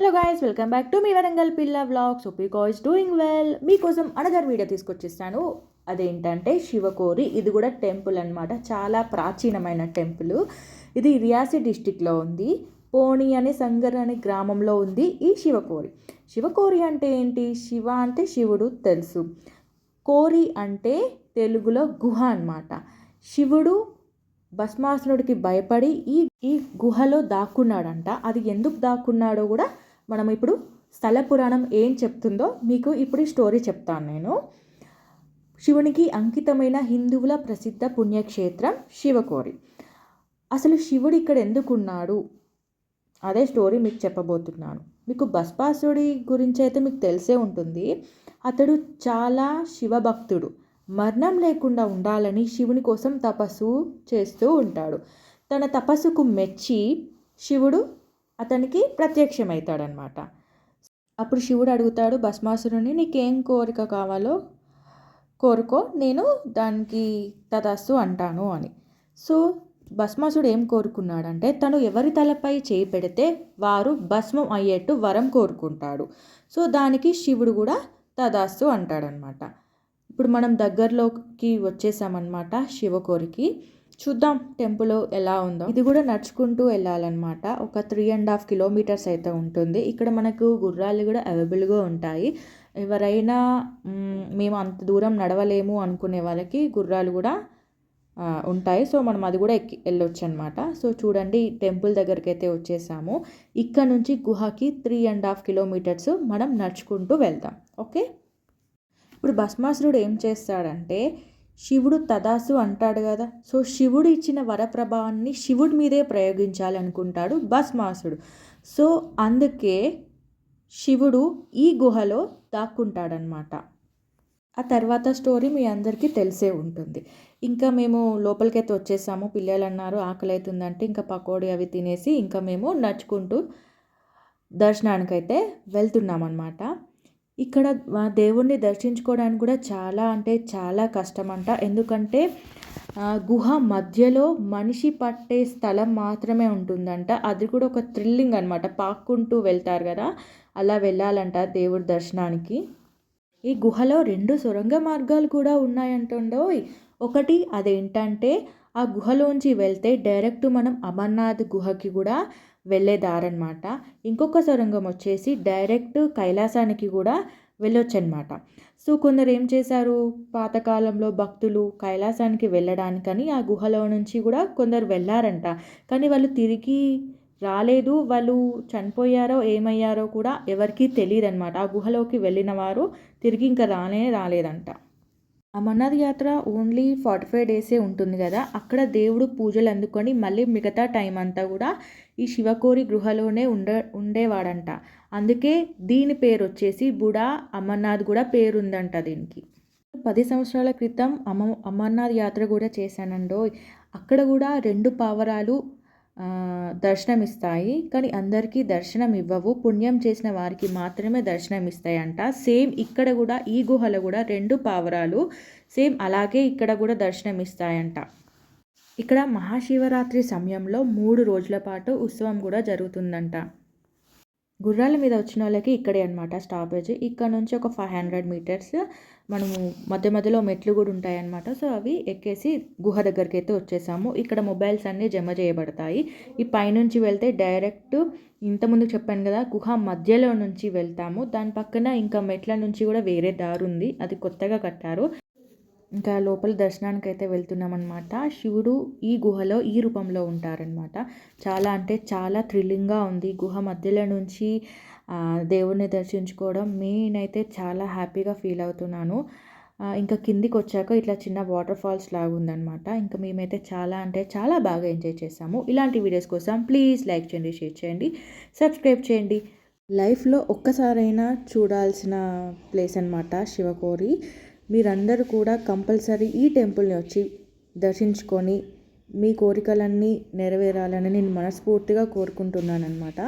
Hello guys welcome back to మీ వరంగల్ పిల్ల vlogs hope guys doing well మీకోసం another video తీసుకొచ్చిస్తాను అదేంటంటే శివకోరి ఇది కూడా టెంపుల్ అన్నమాట. చాలా ప్రాచీనమైన టెంపుల్ ఇది రియాసి డిస్టిక్లో ఉంది. పోణి అనే సంగర్ అనే గ్రామంలో ఉంది ఈ శివకోరి. శివకోరి అంటే ఏంటి? శివ అంటే శివుడు తెలుసు. కోరి అంటే తెలుగులో గుహ అన్నమాట. శివుడు భస్మాసునుడికి భయపడి ఈ ఈ గుహలో దాక్కున్నాడంట. అది ఎందుకు దాక్కున్నాడో కూడా మనం ఇప్పుడు స్థల పురాణం ఏం చెప్తుందో మీకు ఇప్పుడు ఈ స్టోరీ చెప్తాను నేను. శివునికి అంకితమైన హిందువుల ప్రసిద్ధ పుణ్యక్షేత్రం శివకోరి. అసలు శివుడు ఇక్కడ ఎందుకున్నాడు? అదే స్టోరీ మీకు చెప్పబోతున్నాను. మీకు బస్పాసుడి గురించి అయితే మీకు తెలిసే ఉంటుంది. అతడు చాలా శివభక్తుడు. మరణం లేకుండా ఉండాలని శివుని కోసం తపస్సు చేస్తూ ఉంటాడు. తన తపస్సుకు మెచ్చి శివుడు అతనికి ప్రత్యక్షమవుతాడనమాట. అప్పుడు శివుడు అడుగుతాడు భస్మాసురుని నీకేం కోరిక కావాలో కోరుకో నేను దానికి తదస్సు అంటాను అని. సో భస్మాసుడు ఏం కోరుకున్నాడంటే తను ఎవరి తలపై చేయి పెడితే వారు భస్మం అయ్యేట్టు వరం కోరుకుంటాడు. సో దానికి శివుడు కూడా తదాస్తు అంటాడనమాట. ఇప్పుడు మనం దగ్గరలోకి వచ్చేసామన్నమాట శివకోరికి. చూద్దాం టెంపుల్ ఎలా ఉందో. ఇది కూడా నడుచుకుంటూ వెళ్ళాలన్నమాట. ఒక త్రీ అండ్ హాఫ్ కిలోమీటర్స్ అయితే ఉంటుంది. ఇక్కడ మనకు గుర్రాలు కూడా అవైలబుల్గా ఉంటాయి. ఎవరైనా మేము అంత దూరం నడవలేము అనుకునే వాళ్ళకి గుర్రాలు కూడా ఉంటాయి. సో మనం అది కూడా ఎక్కి వెళ్ళొచ్చు అనమాట సో చూడండి టెంపుల్ దగ్గరికి అయితే వచ్చేసాము. ఇక్కడ నుంచి గుహకి త్రీ అండ్ హాఫ్ కిలోమీటర్స్ మనం నడుచుకుంటూ వెళ్తాం ఓకే? ఇప్పుడు భస్మాసురుడు ఏం చేస్తాడంటే శివుడు తదాసు అంటాడు కదా. సో శివుడు ఇచ్చిన వరప్రభావాన్ని శివుడి మీదే ప్రయోగించాలనుకుంటాడు భస్మాసుడు. సో అందుకే శివుడు ఈ గుహలో దాక్కుంటాడనమాట ఆ తర్వాత స్టోరీ మీ అందరికీ తెలిసే ఉంటుంది. ఇంకా మేము లోపలికైతే వచ్చేసాము. పిల్లలు అన్నారు ఆకలి అవుతుందంటే ఇంకా పకోడీ అవి తినేసి ఇంకా మేము నడుచుకుంటూ దర్శనానికైతే వెళ్తున్నామన్నమాట. ఇక్కడ దేవుణ్ణి దర్శించుకోవడానికి కూడా చాలా అంటే చాలా కష్టం అంట ఎందుకంటే గుహ మధ్యలో మనిషి పట్టే స్థలం మాత్రమే ఉంటుందంట. అది కూడా ఒక థ్రిల్లింగ్ అనమాట పాక్కుంటూ వెళ్తారు కదా అలా వెళ్ళాలంట దేవుడి దర్శనానికి. ఈ గుహలో రెండు సొరంగ మార్గాలు కూడా ఉన్నాయంటుండో ఒకటి అదేంటంటే ఆ గుహలోంచి వెళ్తే డైరెక్ట్ మనం అమర్నాథ్ గుహకి కూడా వెళ్ళేదారనమాట ఇంకొక సొరంగం వచ్చేసి డైరెక్ట్ కైలాసానికి కూడా వెళ్ళొచ్చు అనమాట సో కొందరు ఏం చేశారు? పాతకాలంలో భక్తులు కైలాసానికి వెళ్ళడానికని ఆ గుహలో నుంచి కూడా కొందరు వెళ్ళారంట. కానీ వాళ్ళు తిరిగి రాలేదు. వాళ్ళు చనిపోయారో ఏమయ్యారో కూడా ఎవరికీ తెలియదు అనమాట ఆ గుహలోకి వెళ్ళిన వారు తిరిగి ఇంకా రానే రాలేదంట. అమర్నాథ్ యాత్ర ఓన్లీ ఫార్టీ ఫైవ్ డేసే ఉంటుంది కదా. అక్కడ దేవుడు పూజలు అందుకొని మళ్ళీ మిగతా టైం అంతా కూడా ఈ శివకోరి గృహలోనే ఉండే ఉండేవాడంట. అందుకే దీని పేరు వచ్చేసి బుడా అమర్నాథ్ కూడా పేరుందంట దీనికి. పది సంవత్సరాల క్రితం అమ అమర్నాథ్ యాత్ర కూడా చేశానండో అక్కడ కూడా రెండు పావరాలు దర్శనం ఇస్తాయి కానీ అందరికీ దర్శనం ఇవ్వవు పుణ్యం చేసిన వారికి మాత్రమే దర్శనం ఇస్తాయంట సేమ్ ఇక్కడ కూడా ఈ గుహలో కూడా రెండు పావురాలు సేమ్ అలాగే ఇక్కడ కూడా దర్శనం ఇస్తాయంట ఇక్కడ మహాశివరాత్రి సమయంలో మూడు రోజుల పాటు ఉత్సవం కూడా జరుగుతుందంట. గుర్రాల మీద వచ్చిన వాళ్ళకి ఇక్కడే అనమాట స్టాపేజ్ ఇక్కడ నుంచి ఒక ఫైవ్ హండ్రెడ్ మీటర్స్ మనము మధ్య మధ్యలో మెట్లు కూడా ఉంటాయన్నమాట. సో అవి ఎక్కేసి గుహ దగ్గరికి అయితే వచ్చేసాము. ఇక్కడ మొబైల్స్ అన్నీ జమ చేయబడతాయి. ఈ పైనుంచి వెళ్తే డైరెక్ట్ ఇంతకుముందు చెప్పాను కదా గుహ మధ్యలో నుంచి వెళ్తాము. దాని పక్కన ఇంకా మెట్ల నుంచి కూడా వేరే దారి ఉంది. అది కొత్తగా కట్టారు. ఇంకా లోపల దర్శనానికి అయితే వెళ్తున్నాం అనమాట శివుడు ఈ గుహలో ఈ రూపంలో ఉంటారనమాట చాలా అంటే చాలా థ్రిల్లింగ్గా ఉంది. గుహ మధ్యలో నుంచి దేవుణ్ణి దర్శించుకోవడం నేనైతే చాలా హ్యాపీగా ఫీల్ అవుతున్నాను. ఇంకా కిందికి వచ్చాక ఇట్లా చిన్న వాటర్ ఫాల్స్ లాగా ఉందనమాట ఇంకా మేమైతే చాలా అంటే చాలా బాగా ఎంజాయ్ చేసాము ఇలాంటి వీడియోస్ కోసం ప్లీజ్ లైక్ చేయండి షేర్ చేయండి సబ్స్క్రైబ్ చేయండి. లైఫ్లో ఒక్కసారైనా చూడాల్సిన ప్లేస్ అనమాట శివకోరి. మీరందరూ కూడా కంపల్సరీ ఈ టెంపుల్ని వచ్చి దర్శించుకొని మీ కోరికలన్నీ నెరవేరాలని నేను మనస్ఫూర్తిగా కోరుకుంటున్నాను అనమాట